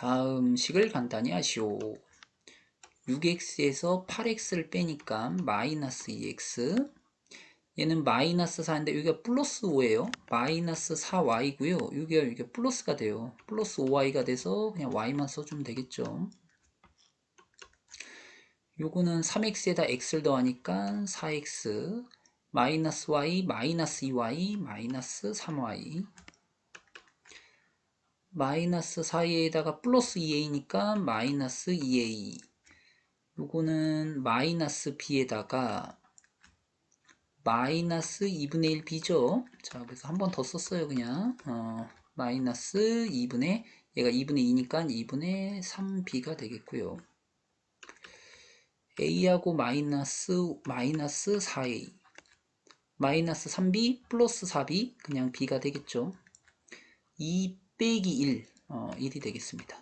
다음 식을 간단히 하시오. 6x에서 8x를 빼니까 마이너스 2x 얘는 마이너스 4인데 여기가 플러스 5예요. 마이너스 4y고요. 여기가 이게 플러스가 돼요. 플러스 5y가 돼서 그냥 y만 써주면 되겠죠. 요거는 3x에다 x를 더하니까 4x 마이너스 y 마이너스 2y 마이너스 3y 마이너스 4a에다가 플러스 2a니까 마이너스 2a 요거는 마이너스 b에다가 마이너스 2분의 1 b죠? 자 그래서 한 번 더 썼어요 그냥. 어, 마이너스 2분의 얘가 2분의 2니까 2분의 3b가 되겠고요. a하고 마이너스 마이너스 4a 마이너스 3b 플러스 4b 그냥 b가 되겠죠? 2 빼기 1 어, 1이 되겠습니다